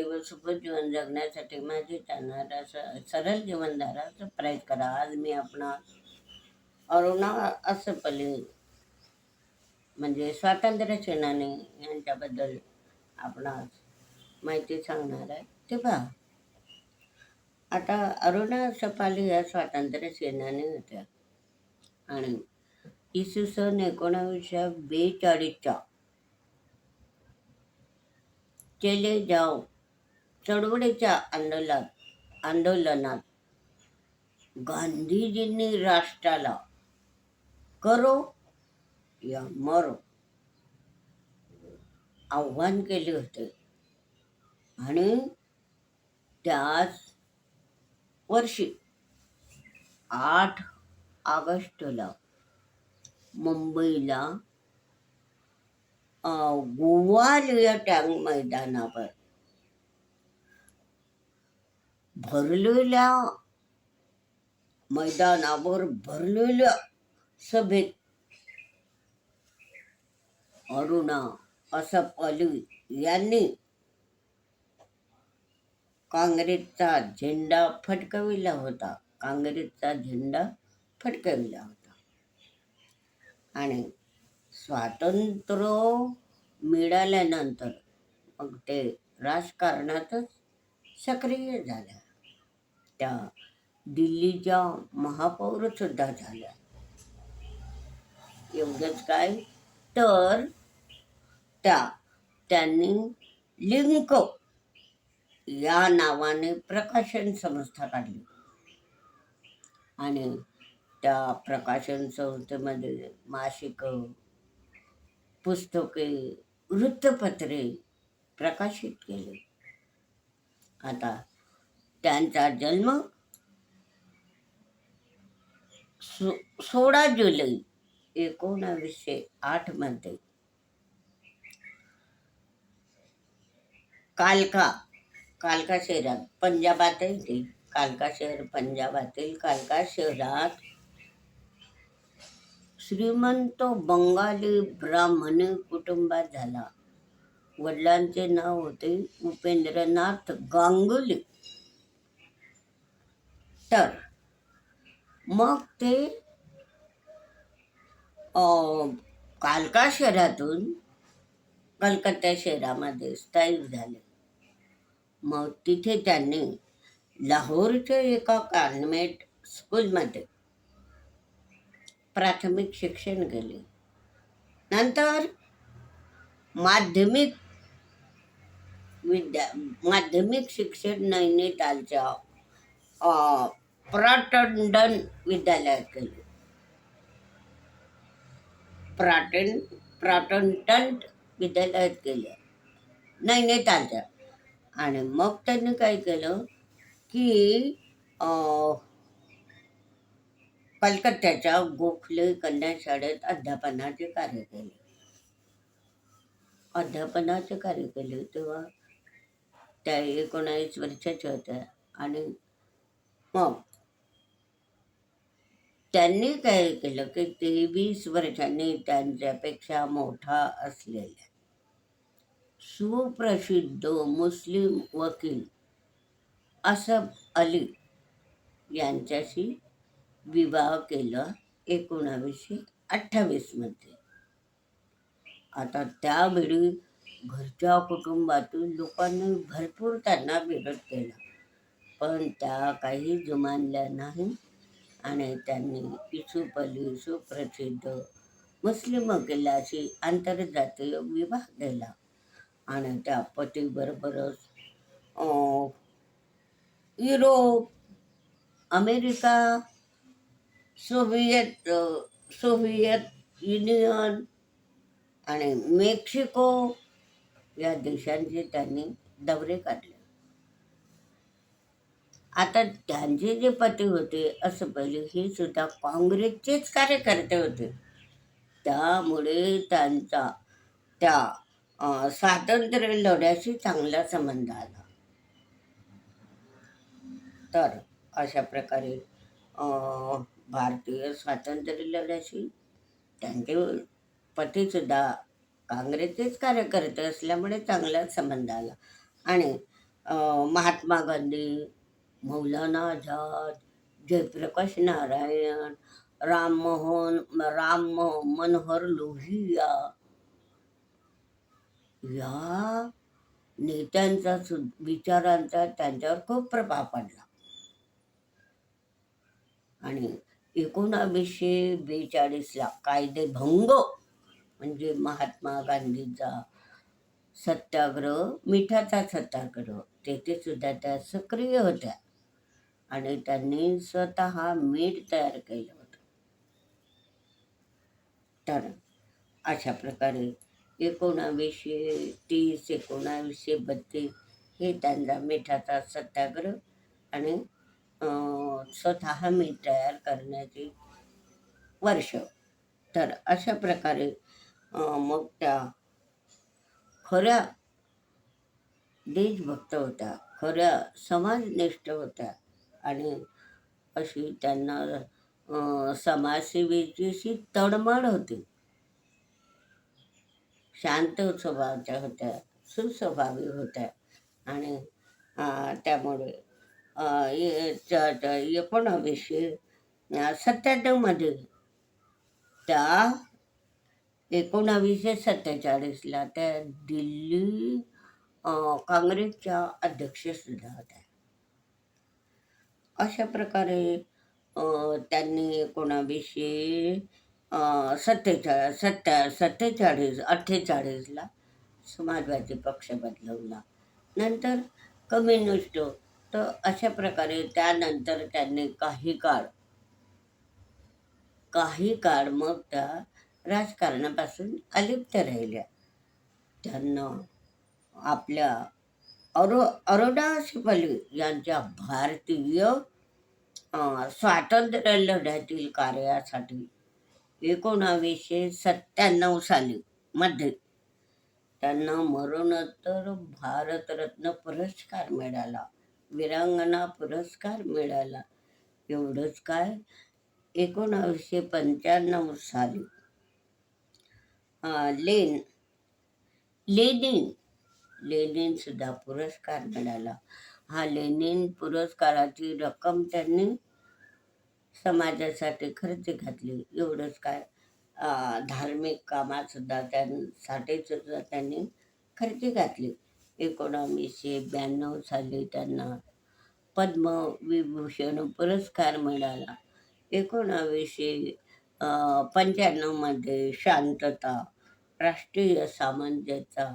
व सुखद जीवन जगण्यासाठी माझे जाणार सरळ जीवनधाराचा प्रयत्न करा. आज मी आपणा अरुणा असपले म्हणजे स्वातंत्र्य सेनानी यांच्याबद्दल आपणास माहिती सांगणार आहे. ते पहा. आता अरुणा सपाली या स्वातंत्र्य सेनानी होत्या. आणि इसवी सन एकोणावीसशे बेचाळीसच्या चेले जाओ चळवळीच्या आंदोलनात आंदोलनात गांधीजींनी राष्ट्राला करो या मरो आव्हान केले होते. आणि त्याच वर्षी आठ ऑगस्टला मुंबईला अं, गोवालिया टँक मैदानावर भरलेल्या मैदानावर भरलेल्या सभेत अरुणा असफ अली यांनी काँग्रेसचा झेंडा फटकविला होता. काँग्रेसचा झेंडा फटकविला होता. आणि स्वातंत्र्य मिळाल्यानंतर मग ते राजकारणातच सक्रिय झाल्या. त्या दिल्लीच्या महापौर सुद्धा झाल्या. एवढंच काय? तर त्या त्यांनी लिंक या नावाने प्रकाशन संस्था काढली. आणि त्या प्रकाशन संस्थेमध्ये मासिक पुस्तके वृत्तपत्रे प्रकाशित केले. आता त्यांचा जन्म सो सोळा जुलै एकोणावीसशे आठमध्ये कालका कालका शहरात पंजाबात ते. कालका शहर पंजाबातील कालका शहरात श्रीमंत बंगाली ब्राह्मणी कुटुंबात झाला. वडिलांचे नाव होते उपेंद्रनाथ गांगुली. तर मग ते कालका शहरातून कलकत्ता शहरामध्ये स्थायिक झाले. मग तिथे त्यांनी लाहोरच्या एका कॉन्व्हेंट स्कूलमध्ये प्राथमिक शिक्षण केले. नंतर माध्यमिक विद्या माध्यमिक शिक्षण नैनितालच्या प्राटंडन विद्यालयात केले प्राटन प्राटंटन विद्यालयात केले नैनितालच्या आणि मग त्यांनी काय केलं की कलकत्त्याच्या गोखले कन्या शाळेत अध्यापनाचे कार्य केले. अध्यापनाचे कार्य केले तेव्हा त्या एकोणावीस वर्षाच्या होत्या. आणि मग त्यांनी काय केलं की ते वीस वर्षांनी त्यांच्यापेक्षा मोठा असलेल्या सुप्रसिद्ध मुस्लिम वकील असफ अली यांच्याशी विवाह केला एकोणावीसशे अठ्ठावीसमध्ये आता त्यावेळी घरच्या कुटुंबातील लोकांनी भरपूर त्यांना विरोध केला पण त्या काही जुमानल्या नाही आणि त्यांनी युसुफ अली सुप्रसिद्ध मुस्लिम वकिलाशी आंतरजातीय विवाह केला. आणि त्या पतीबरोबरच Europe America Soviet Soviet Union आणि मेक्सिको या देशांचे त्यांनी दौरे काढले. आता त्यांचे जे पती होते असं पहिले हे सुद्धा काँग्रेसचेच कार्यकर्ते होते. त्यामुळे त्यांचा त्या स्वातंत्र्य लढ्याशी चांगला संबंध आला. तर अशा प्रकारे भारतीय स्वातंत्र्य लढ्याशी त्यांचे पतीसुद्धा काँग्रेसचेच कार्यकर्ते असल्यामुळे चांगला संबंध आला. आणि महात्मा गांधी मौलाना आझाद जयप्रकाश नारायण राममोहन राम मनोहर लोहिया. या नेत्यांचा विचारांचा त्यांच्यावर खूप प्रभाव पडला. आणि एकोणावीसशे बेचाळीसला कायदेभंग म्हणजे महात्मा गांधीचा सत्याग्रह मिठाचा सत्याग्रह तेथे सुद्धा त्या सक्रिय होत्या. आणि त्यांनी स्वतः मीठ तयार केलं होतं. तर अशा प्रकारे एकोणावीसशे तीस एकोणावीसशे बत्तीस हे त्यांचा मिठाचा सत्याग्रह आणि अं, स्वतः मीठ तयार करण्याचे वर्ष. तर अशा प्रकारे मग त्या खऱ्या देशभक्त होत्या खऱ्या समाजनिष्ठ होत्या आणि अशी त्यांना समाजसेवेची तडमड होती. शांत स्वभावाच्या होत्या सुस्वभावी होत्या. आणि त्यामुळे एकोणावीसशे सत्त्याण्णवमध्ये त्या एकोणावीसशे सत्तेचाळीसला त्या दिल्ली काँग्रेसच्या अध्यक्षसुद्धा होत्या. अशा प्रकारे त्यांनी एकोणावीसशे सत्तेचाळीस सत्त्या सत्तेचाळीस अठ्ठेचाळीसला समाजवादी पक्ष बदलवला. नंतर कम्युनिस्ट तर अशा प्रकारे त्यानंतर त्यांनी काही काळ काही काळ मग त्या राजकारणापासून अलिप्त राहिल्या. त्यांना आपल्या अरो अरोडा सिपाली यांच्या भारतीय स्वातंत्र्य लढ्यातील कार्यासाठी एकोणावीसशे सत्त्याण्णव साली मध्ये त्यांना मरणोत्तर भारतरत्न पुरस्कार मिळाला. विरांगणा पुरस्कार मिळाला. एवढंच काय? एकोणावीसशे पंच्याण्णव साली लेन लेनिन लेनिन सुद्धा पुरस्कार मिळाला. हा लेनिन पुरस्काराची रक्कम त्यांनी समाजासाठी खर्च घातली. एवढंच काय धार्मिक कामातसुद्धा त्यांसाठीसुद्धा त्यांसाठी सुद्धा त्यांनी खर्च घातली. एकोणावीसशे ब्याण्णव साली त्यांना पद्मविभूषण पुरस्कार मिळाला. एकोणावीसशे पंच्याण्णवमध्ये शांतता राष्ट्रीय सामंजस्य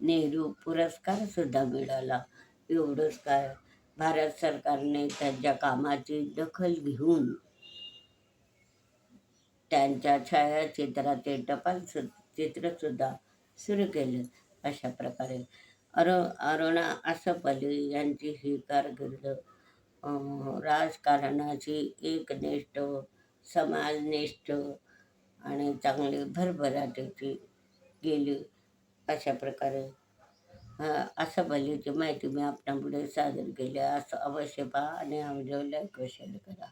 नेहरू पुरस्कारसुद्धा मिळाला. एवढंच काय? भारत सरकारने त्यांच्या कामाची दखल घेऊन त्यांच्या छायाचित्राचे टपाल सु चित्रसुद्धा सुरू केले अशा प्रकारे. अरु अरुणा आसपल्ली यांची ही कारकीर्द राजकारणाची एकनिष्ठ समाजनिष्ठ आणि चांगली भरभराटीची गेली अशा प्रकारे. अं, आसपल्लीची माहिती मी आपल्यापुढे सादर केली असं अवश्य पहा आणि आम्ही लाईक शेअर करा.